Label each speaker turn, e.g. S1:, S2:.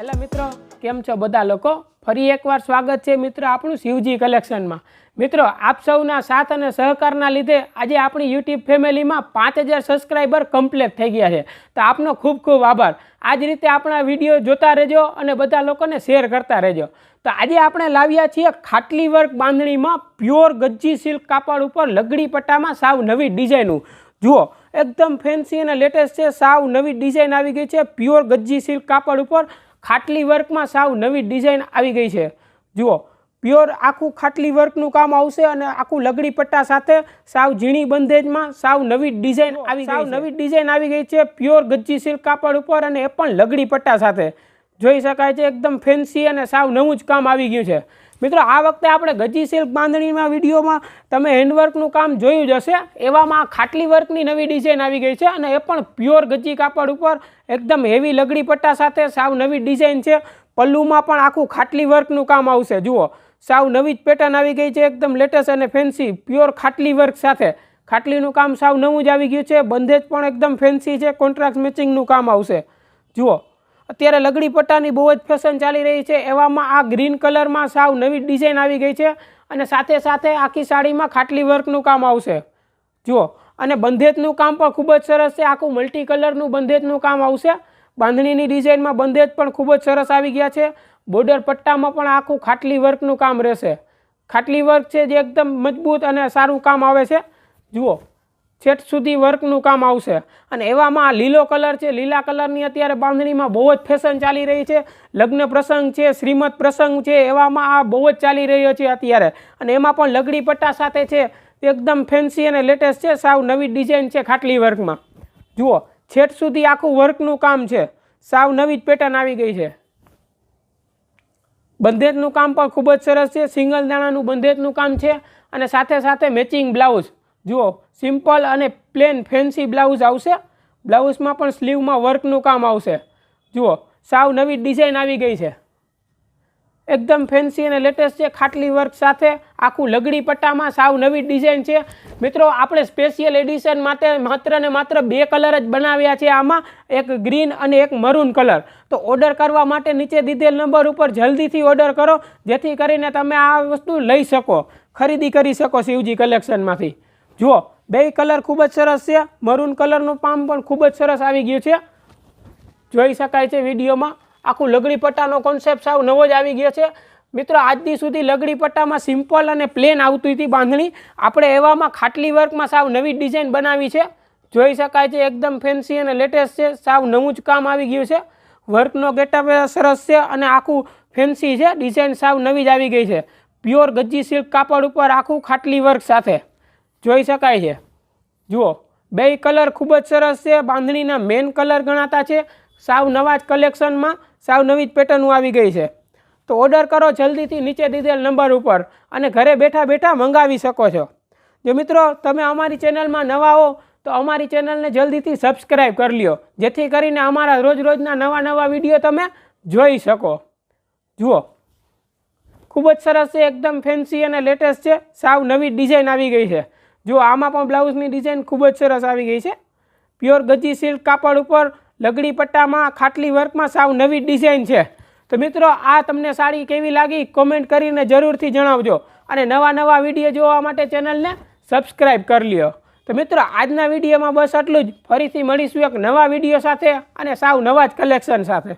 S1: Hello મિત્રો, કેમ છો બધા લોકો? ફરી એકવાર સ્વાગત છે મિત્રો આપણું શિવજી કલેક્શનમાં. મિત્રો, આપ સૌના સાથ અને સહકારના લીધે આજે આપણી યુટ્યુબ ફેમિલીમાં પાંચ હજાર સબસ્ક્રાઈબર કમ્પ્લીટ થઈ ગયા છે. તો આપનો ખૂબ ખૂબ આભાર. આ જ રીતે આપણા વીડિયો જોતા રહેજો અને બધા લોકોને શેર કરતા રહેજો. તો આજે આપણે લાવ્યા છીએ ખાટલી વર્ક બાંધણીમાં પ્યોર ગજ્જી સિલ્ક કાપડ ઉપર લગડી પટ્ટામાં સાવ નવી ડિઝાઇનનું. જુઓ એકદમ ફેન્સી અને લેટેસ્ટ છે સાવ નવી ડિઝાઇન આવી ગઈ છે પ્યોર ગજ્જી સિલ્ક કાપડ ઉપર ખાટલી વર્કમાં સાવ નવી ડિઝાઇન આવી ગઈ છે. જુઓ પ્યોર આખું ખાટલી વર્કનું કામ આવશે અને આખું લગડી પટ્ટા સાથે સાવ ઝીણી બંધેજમાં સાવ નવી ડિઝાઇન આવી સાવ નવી ડિઝાઇન આવી ગઈ છે પ્યોર ગજ્જી સિલ્ક કાપડ ઉપર અને એ પણ લગડી પટ્ટા સાથે. જોઈ શકાય છે એકદમ ફેન્સી અને સાવ નવું જ કામ આવી ગયું છે. મિત્રો, આ વખતે આપણે ગજી સિલ્ક બાંધણીમાં વિડીયોમાં તમે હેન્ડવર્કનું કામ જોયું જ હશે. એવામાં ખાટલી વર્કની નવી ડિઝાઇન આવી ગઈ છે અને એ પણ પ્યોર ગજી કાપડ ઉપર. એકદમ હેવી લગડી પટ્ટા સાથે સાવ નવી ડિઝાઇન છે. પલ્લુમાં પણ આખું ખાટલી વર્કનું કામ આવશે. જુઓ, સાવ નવી જ પેટર્ન આવી ગઈ છે. એકદમ લેટેસ્ટ અને ફેન્સી, પ્યોર ખાટલી વર્ક સાથે. ખાટલીનું કામ સાવ નવું જ આવી ગયું છે. બંધેજ પણ એકદમ ફેન્સી છે. કોન્ટ્રાક્ટ મેચિંગનું કામ આવશે. જુઓ અત્યારે લગડી પટ્ટાની બહુ જ ફેશન ચાલી રહી છે. એવામાં આ ગ્રીન કલરમાં સાવ નવી ડિઝાઇન આવી ગઈ છે અને સાથે સાથે આખી સાડીમાં ખાટલી વર્કનું કામ આવશે. જુઓ, અને બંધેજનું કામ પણ ખૂબ જ સરસ છે. આખું મલ્ટી કલરનું બંધેજનું કામ આવશે. બાંધણીની ડિઝાઇનમાં બંધેજ પણ ખૂબ જ સરસ આવી ગયા છે. બોર્ડર પટ્ટામાં પણ આખું ખાટલી વર્કનું કામ રહેશે. ખાટલી વર્ક છે જે એકદમ મજબૂત અને સારું કામ આવે છે. જુઓ છેટ સુધી વર્કનું કામ આવશે. અને એવામાં આ લીલો કલર છે, લીલા કલરની અત્યારે બાંધણીમાં બહુ જ ફેશન ચાલી રહી છે. લગ્ન પ્રસંગ છે, શ્રીમદ પ્રસંગ છે, એવામાં આ બહુ જ ચાલી રહ્યો છે અત્યારે. અને એમાં પણ લગડી પટ્ટા સાથે છે, એકદમ ફેન્સી અને લેટેસ્ટ છે, સાવ નવી ડિઝાઇન છે ખાટલી વર્કમાં. જુઓ છેટ સુધી આખું વર્કનું કામ છે, સાવ નવી જ પેટર્ન આવી ગઈ છે. બંધેજનું કામ પણ ખૂબ જ સરસ છે, સિંગલ દાણાનું બંધેજનું કામ છે, અને સાથે સાથે મેચિંગ બ્લાઉઝ જુઓ સિમ્પલ અને પ્લેન ફેન્સી બ્લાઉઝ આવશે. બ્લાઉઝમાં પણ સ્લીવમાં વર્કનું કામ આવશે. જુઓ, સાવ નવી ડિઝાઇન આવી ગઈ છે. એકદમ ફેન્સી અને લેટેસ્ટ છે, ખાટલી વર્ક સાથે. આખું લગડી પટ્ટામાં સાવ નવી ડિઝાઇન છે. મિત્રો, આપણે સ્પેશિયલ એડિશન માટે માત્ર ને માત્ર બે કલર જ બનાવ્યા છે આમાં. એક ગ્રીન અને એક મરૂન કલર તો ઓર્ડર કરવા માટે નીચે દીધેલ નંબર ઉપર જલ્દીથી ઓર્ડર કરો, જેથી કરીને તમે આ વસ્તુ લઈ શકો. ખરીદી કરી શકો શિવજી કલેક્શનમાંથી જુઓ, બે કલર ખૂબ જ સરસ છે. મરૂન કલરનું પામ પણ ખૂબ જ સરસ આવી ગયું છે. જોઈ શકાય છે વિડીયોમાં. આખું લગડી પટ્ટાનો કોન્સેપ્ટ સાવ નવો જ આવી ગયો છે. મિત્રો આજથી સુધી લગડી પટ્ટામાં સિમ્પલ અને પ્લેન આવતી હતી બાંધણી. આપણે એવામાં ખાટલી વર્કમાં સાવ નવી ડિઝાઇન બનાવી છે. જોઈ શકાય છે એકદમ ફેન્સી અને લેટેસ્ટ છે. સાવ નવું જ કામ આવી ગયું છે. વર્કનો ગેટઅપ સરસ છે અને આખું ફેન્સી છે. ડિઝાઇન સાવ નવી જ આવી ગઈ છે. પ્યોર ગજ્જી સિલ્ક કાપડ ઉપર આખું ખાટલી વર્ક સાથે. જોઈ શકાય છે. જુઓ, બે કલર ખૂબ જ સરસ છે. બાંધણીના મેન કલર ગણાતા છે. સાવ નવા જ કલેક્શનમાં સાવ નવી જ પેટર્ન આવી ગઈ છે. તો ઓર્ડર કરો જલ્દીથી નીચે દીધેલ નંબર ઉપર અને ઘરે બેઠા બેઠા મંગાવી શકો છો. જો મિત્રો, તમે અમારી ચેનલમાં નવા હો, તો અમારી ચેનલને જલ્દીથી સબસ્ક્રાઈબ કરી લ્યો. જેથી કરીને અમારા રોજ રોજના નવા નવા વીડિયો તમે જોઈ શકો. જુઓ, ખૂબ જ સરસ છે. એકદમ ફેન્સી અને લેટેસ્ટ છે. સાવ નવી ડિઝાઇન આવી ગઈ છે. જો આમાં પણ બ્લાઉઝની ડિઝાઇન ખૂબ જ સરસ આવી ગઈ છે. પ્યોર ગજી સિલ્ક કાપડ ઉપર લગડી પટ્ટામાં, ખાટલી વર્કમાં સાવ નવી ડિઝાઇન છે. તો મિત્રો, આ તમને સાડી કેવી લાગી કોમેન્ટ કરીને જરૂરથી જણાવજો અને નવા નવા વીડિયો જોવા માટે ચેનલને સબસ્ક્રાઈબ કરી લ્યો. તો મિત્રો, આજના વિડીયોમાં બસ આટલું જ. ફરીથી મળીશું એક નવા વીડિયો સાથે અને સાવ નવા જ કલેક્શન સાથે.